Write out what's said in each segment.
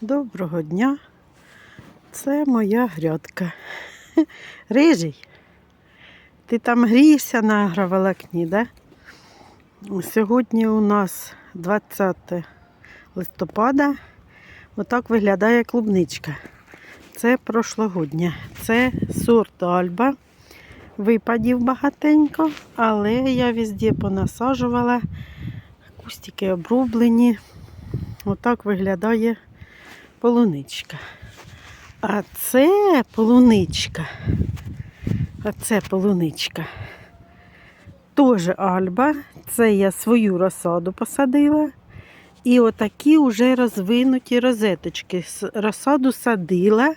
Доброго дня. Це моя грядка. Рижий. Ти там грієшся на агроволокні, да? Сьогодні у нас 20 листопада. Отак виглядає клубничка. Це прошлогодня. Це сорт Альба. Випадів багатенько, але я везде понасаджувала. Кустики обрублені. Отак виглядає полуничка. А це полуничка. А це полуничка. Теж альба. Це я свою розсаду посадила. І отакі вже розвинуті розеточки. Розсаду садила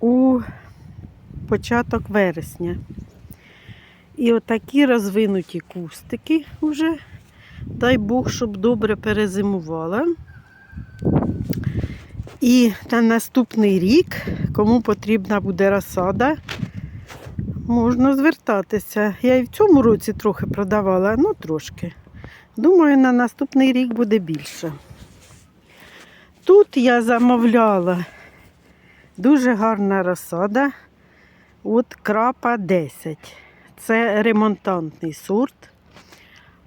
у початок вересня. І отакі розвинуті кустики вже. Дай Бог, щоб добре перезимувала. І на наступний рік, кому потрібна буде розсада, можна звертатися. Я і в цьому році трохи продавала, ну трошки. Думаю, на наступний рік буде більше. Тут я замовляла дуже гарна розсада. От крапа 10. Це ремонтантний сорт.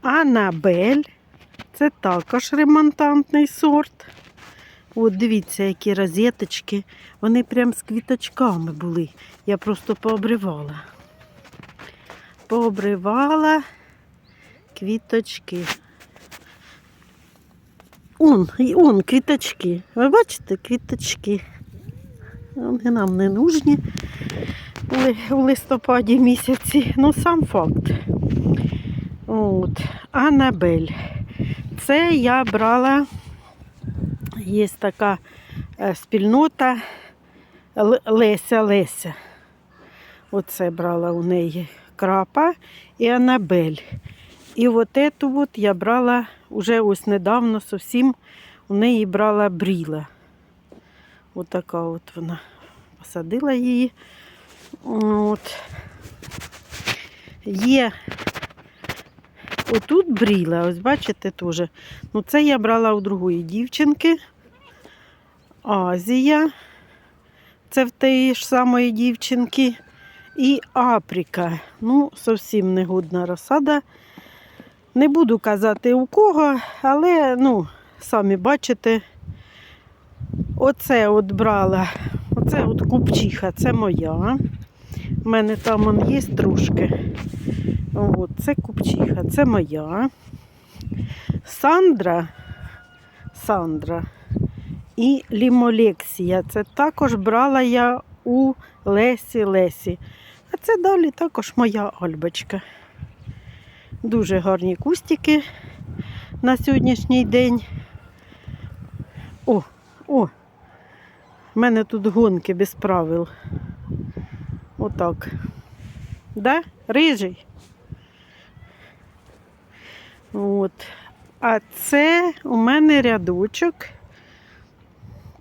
Анабель. Це також ремонтантний сорт. От дивіться, які розеточки. Вони прям з квіточками були. Я просто пообривала. Пообривала квіточки. Он, он, квіточки. Ви бачите, квіточки. Вони нам не нужні у листопаді місяці. Ну, сам факт. От. Анабель. Це я брала Є така е, спільнота Леся Леся. Оце брала у неї крапа і Анабель. І от эту от я брала уже ось недавно зовсім у неї брала бріла. Отака от вона. Посадила її. От. Є отут бріла, ось бачите теж. Ну, це я брала у другої дівчинки. Азія. Це в тієї ж самої дівчинки. І Апріка. Ну, зовсім негодна розсада. Не буду казати у кого, але ну, самі бачите. Оце от брала. Оце от купчиха, це моя. У мене там он є трошки. Це купчиха, це моя. Сандра. Сандра і лімолексія. Це також брала я у Лесі Лесі. А це далі також моя альбочка. Дуже гарні кустики на сьогоднішній день. О, о! У мене тут гонки без правил. Отак. Да? Рижий. От. А це у мене рядочок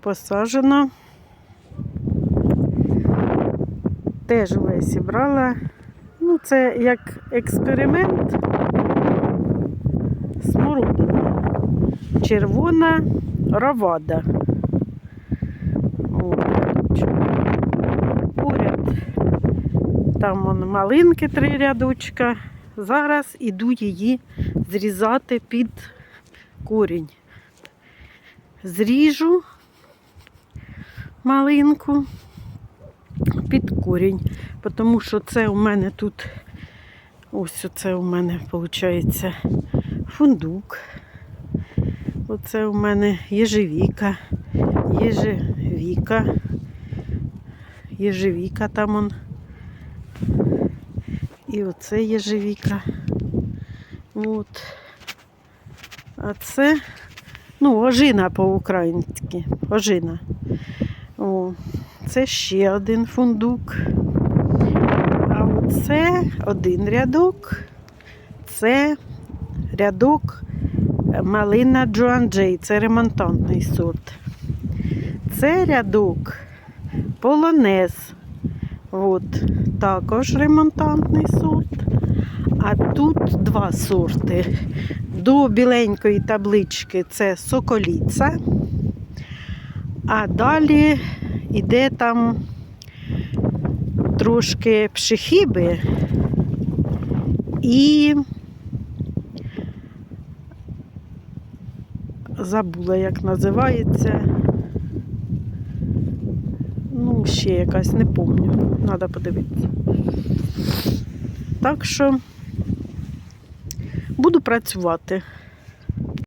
посаджено. Теж у Лесі брала. Ну, це як експеримент. Смородина. Червона равада. Поряд. Там вон малинки три рядочка. Зараз іду її зрізати під корінь. Зріжу малинку під корінь, тому що це у мене тут, ось оце у мене виходить фундук. Оце у мене єжевіка, єжевіка, єжевіка там он. І оце єжевіка. От. А це, ну, ожина по-українськи. Ожина. О, це ще один фундук. А оце один рядок. Це рядок малина Джоанджей. Це ремонтантний сорт. Це рядок полонез. От, також ремонтантний сорт. А тут два сорти. До біленької таблички це соколіця. А далі іде там трошки пшехіби і забула, як називається. Ну, ще якась, не пам'ятаю. Треба подивитися. Так що буду працювати.